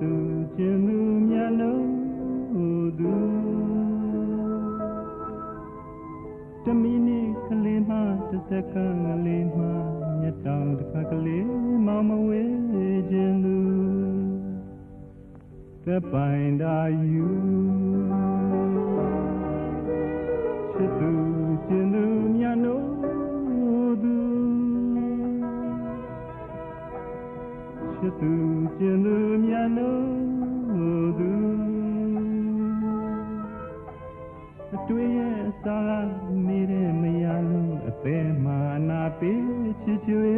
သူခြင်းသူမြတ်လုံးဟူသူတမီနေကလေးမှတစ်စက္ကန့်ကလေးမှမြတ်တောင်တစ်ခါကလေးမောင်မဝဲခြင်းသူသပိုင်သာယူချစ်သူ ချစ်သူခြင်းသူမြတ်နိုးသူအတွေ့ရဲ့စားနေတဲ့မရလို့အသေးမှနာပေးချစ်ချွေ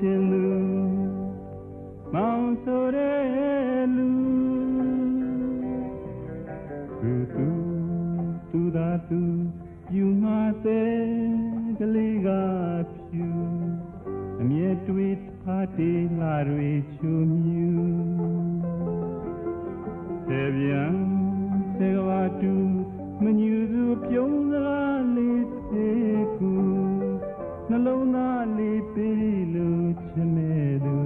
တင်လူမောင်ဆိုတဲ့လူသူသူသူသာသူယူမတဲ့ကလေးကဖြူအမြဲ တွေ့ထားတေးလာတွေချူမြူသေပြန်သေကဘာတူမညူစုပြုံးစကားလေးသေးကူနှလုံးသားလေးပေးလို့ချင်မဲ့သူ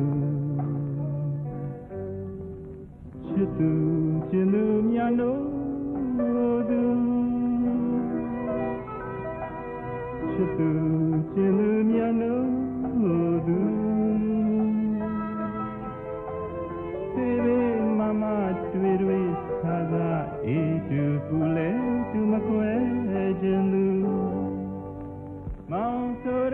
ချစ်သူချင်သူမြတ်လို့သူချစ်သူ သေဘေးမမတွေ့တွေ့သာသာအေးတူပူလဲသူမကွဲခြင်းသူမောင်ဆိုရဲ